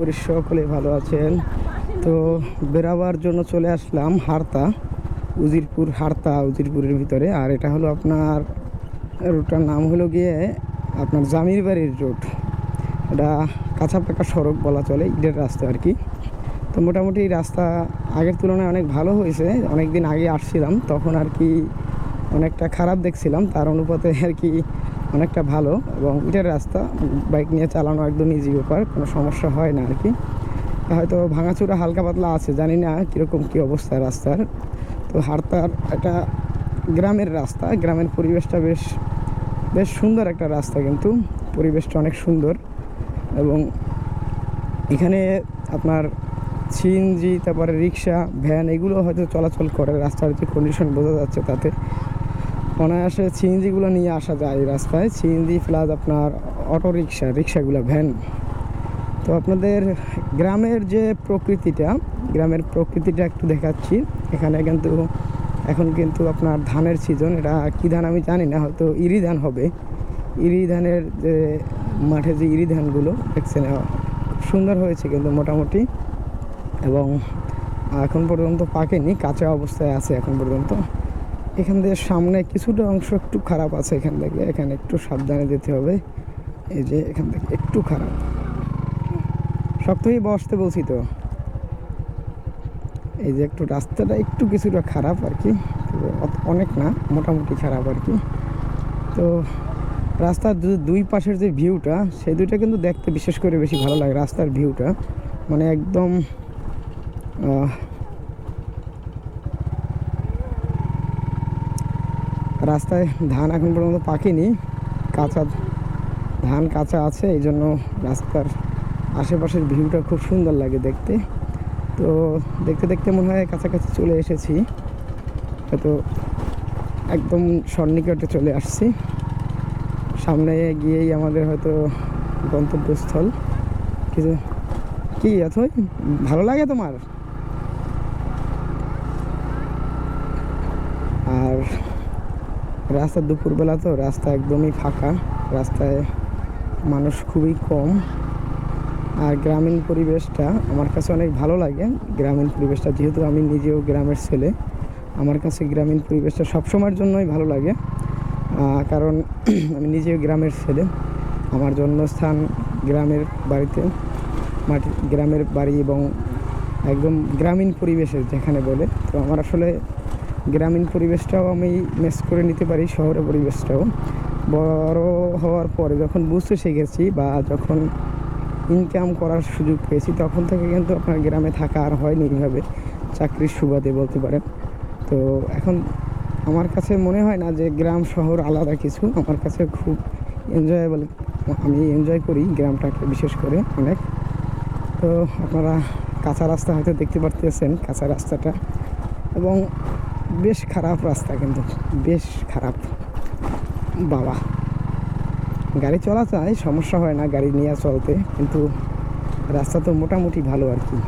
করি সকলে ভালো আছেন। তো বেরাবার জন্য চলে আসলাম হারতা, উজিরপুর হারতা, উজিরপুরের ভিতরে। আর এটা হলো আপনার রুটটার নাম হলো গিয়ে আপনার জামির বাড়ির রুট। এটা কাঁচা পাকা সড়ক বলা চলে ঈদের রাস্তা আর কি। তো মোটামুটি রাস্তা আগের তুলনায় অনেক ভালো হয়েছে। অনেক দিন আগে আসছিলাম, তখন আর কি অনেকটা খারাপ দেখছিলাম। তার অনুপাতে আর কি অনেকটা ভালো এবং ইটের রাস্তা, বাইক নিয়ে চালানো একদম ইজি ব্যাপার, কোনো সমস্যা হয় না আর কি হয়তো ভাঙাচুরা হালকা পাতলা আছে, জানি না কীরকম কী অবস্থা রাস্তার। তো হারতার একটা গ্রামের রাস্তা, গ্রামের পরিবেশটা বেশ বেশ সুন্দর একটা রাস্তা কিন্তু, পরিবেশটা অনেক সুন্দর। এবং এখানে আপনার সিএনজি, তারপরে রিক্সা, ভ্যান, এগুলো হয়তো চলাচল করে, রাস্তার যে কন্ডিশন বোঝা যাচ্ছে তাতে। অনায়াসে সিএনজিগুলো নিয়ে আসা যায় রাস্তায়। সিএনজি প্লাস আপনার অটো রিক্সা রিক্সাগুলো ভ্যান তো আপনাদের গ্রামের যে প্রকৃতিটা, গ্রামের প্রকৃতিটা একটু দেখাচ্ছি। এখানে কিন্তু, এখন কিন্তু আপনার ধানের সিজন এটা কী ধান আমি জানি না, হয়তো ইরি ধান হবে। ইরি ধানের যে মাঠে যে ইরি ধানগুলো, দেখছেন সুন্দর হয়েছে কিন্তু মোটামুটি। এবং এখন পর্যন্ত পাকেনি, কাঁচা অবস্থায় আছে এখন পর্যন্ত। এখান থেকে সামনে কিছুটা অংশ একটু খারাপ আছে এখান থেকে। এখানে একটু সাবধানে যেতে হবে। এই যে এখান থেকে একটু খারাপ। শক্তই বসতে বলছি তো। এই যে একটু রাস্তাটা একটু কিছুটা খারাপ আর কি। অনেক না, মোটামুটি খারাপ আর কি। তো রাস্তার দুই পাশের যে ভিউটা সেই দুইটা কিন্তু দেখতে বিশেষ করে বেশি ভালো লাগে রাস্তার ভিউটা। মানে একদম রাস্তায় ধান এখন পর্যন্ত পাকেনি। কাঁচা ধান কাঁচা আছে, এই জন্য রাস্তার আশেপাশের ভিউটা খুব সুন্দর লাগে দেখতে। তো দেখতে দেখতে মনে হয় কাছাকাছি চলে এসেছি। হয়তো একদম সন্নিকটে চলে আসছি। সামনে গিয়েই আমাদের হয়তো গন্তব্যস্থল। কিছু কি অথই ভালো লাগে তোমার আর রাস্তা দুপুরবেলা তো, রাস্তা একদমই ফাঁকা। রাস্তায় মানুষ খুবই কম। আর গ্রামীণ পরিবেশটা আমার কাছে অনেক ভালো লাগে। গ্রামীণ পরিবেশটা যেহেতু আমি নিজেও গ্রামের ছেলে, আমার কাছে গ্রামীণ পরিবেশটা সবসময়ের জন্যই ভালো লাগে। কারণ আমি নিজেও গ্রামের ছেলে। আমার জন্মস্থান গ্রামের বাড়িতে। মাটি, গ্রামের বাড়ি এবং একদম গ্রামীণ পরিবেশের যেখানে বলে। তো আমার আসলে গ্রামীণ পরিবেশটাও আমি মিস করে নিতে পারি, শহরের পরিবেশটাও। বড় হওয়ার পরে যখন বুঝতে শিখেছি বা যখন ইনকাম করার সুযোগ পেয়েছি, তখন থেকে কিন্তু আপনার গ্রামে থাকা আর হয়নি এইভাবে। চাকরির সুবাদে বলতে পারেন। তো এখন আমার কাছে মনে হয় না যে গ্রাম, শহর আলাদা কিছু। আমার কাছে খুব এনজয়েবল আমি এনজয় করি গ্রামটাকে বিশেষ করে অনেক। তো আপনারা কাঁচা রাস্তা হয়তো দেখতে পারতেছেন, কাঁচা রাস্তাটা। এবং বেশ খারাপ রাস্তা কিন্তু, বেশ খারাপ। বাবা, গাড়ি চলা যায় সমস্যা হয় না গাড়ি নিয়ে চলতে, কিন্তু রাস্তা তো মোটামুটি ভালো আর কি।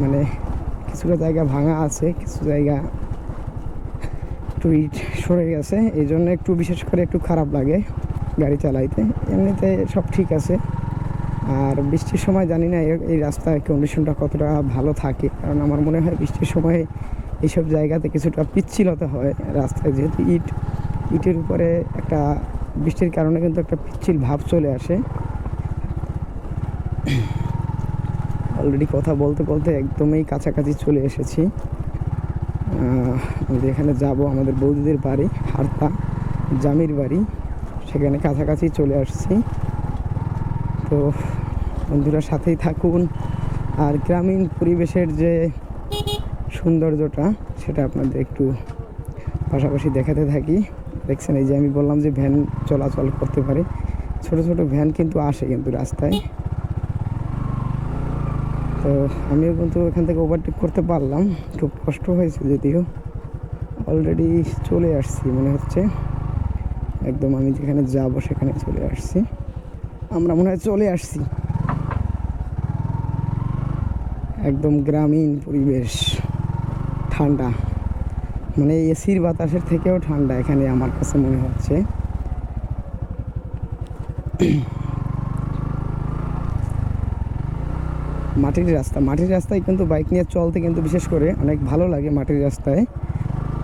মানে কিছুটা জায়গা ভাঙা আছে, কিছু জায়গা একটু ইট সরে গেছে, এই জন্য একটু বিশেষ করে একটু খারাপ লাগে গাড়ি চালাইতে। এমনিতে সব ঠিক আছে। আর বৃষ্টির সময় জানি না এই রাস্তার কন্ডিশনটা কতটা ভালো থাকে, কারণ আমার মনে হয় বৃষ্টির সময় এইসব জায়গাতে কিছুটা পিচ্ছিলতা হয় রাস্তায়, যেহেতু ইট, ইটের উপরে একটা বৃষ্টির কারণে কিন্তু একটা পিচ্ছিল ভাব চলে আসে। অলরেডি কথা বলতে বলতে একদমই কাছাকাছি চলে এসেছি। এখানে যাব আমাদের বৌদিদের বাড়ি, হারতা, জামির বাড়ি। সেখানে কাছাকাছি চলে আসছি। তো বন্ধুরা সাথেই থাকুন। আর গ্রামীণ পরিবেশের যে সৌন্দর্যটা সেটা আপনাদের একটু পাশাপাশি দেখাতে থাকি। দেখছেন, এই যে আমি বললাম যে ভ্যান চলাচল করতে পারে। ছোট ছোট ভ্যান কিন্তু আসে কিন্তু রাস্তায়। তো আমিও কিন্তু এখান থেকে ওভারটেক করতে পারলাম। খুব কষ্ট হয়েছে যদিও। অলরেডি চলে আসছি মনে হচ্ছে। একদম আমি যেখানে যাব সেখানে চলে আসছি। আমরা মনে হয় চলে আসছি। একদম গ্রামীণ পরিবেশ। ঠান্ডা। মানে এসির বাতাসের থেকেও ঠান্ডা এখানে আমার কাছে মনে হচ্ছে। মাটির রাস্তা। মাটির রাস্তায় কিন্তু বাইক নিয়ে চলতে কিন্তু বিশেষ করে অনেক ভালো লাগে মাটির রাস্তায়।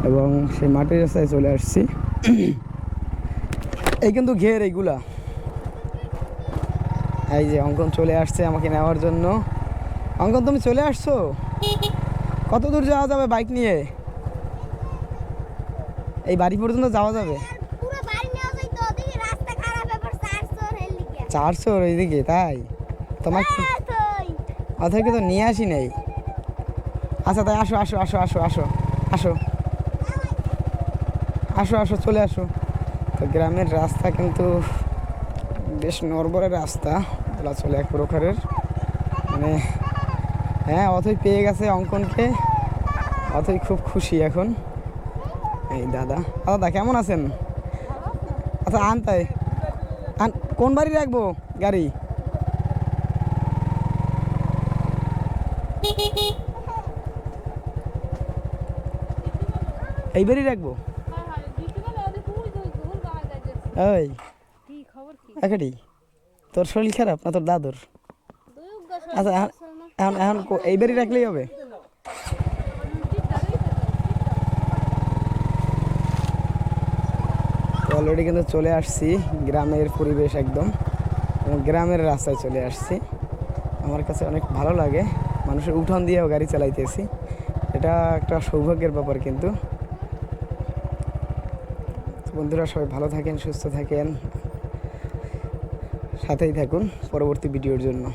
এবং সেই মাটির রাস্তায় চলে আসছি। এই কিন্তু ঘের এইগুলা। এই যে অঙ্কন চলে আসছে আমাকে নেওয়ার জন্য। অঙ্কন, তুমি চলে আসছো? কত দূর যাওয়া যাবে বাইক নিয়ে? এই বাড়ি পর্যন্ত যাওয়া যাবে? চারশো ওইদিকে তাই? তোমার কি? অথবা তো নিয়ে আসি নাই। আচ্ছা তাই আসো আসো আসো আসো আসো আসো। আসো আসো চলে আসো। তো গ্রামের রাস্তা কিন্তু বেশ নরবরের রাস্তা। চলে এক প্রকারের। মানে হ্যাঁ অথই পেয়ে গেছে অঙ্কনকে। অথই খুব খুশি এখন। এই দাদা। দাদা কেমন আছেন? আচ্ছা আন তাই। আন কোন বাড়ি রাখব? গাড়ি? এই বাড়ি রাখব? ওই। একাডি তোর শরীর খারাপ না তোর দাদুর? আচ্ছা এখন- এখন এখন কো- এই বাড়ি রাখলেই হবে। অলরেডি কিন্তু চলে আসছি, গ্রামের পরিবেশ একদম। গ্রামের রাস্তায় চলে আসছি। আমার কাছে অনেক ভালো লাগে। মানুষের উঠান দিয়েও গাড়ি চালাইতেছি। এটা একটা সৌভাগ্যের ব্যাপার কিন্তু। বন্ধুরা, সবাই ভালো থাকেন, সুস্থ থাকেন। সাথেই থাকুন পরবর্তী ভিডিওর জন্য।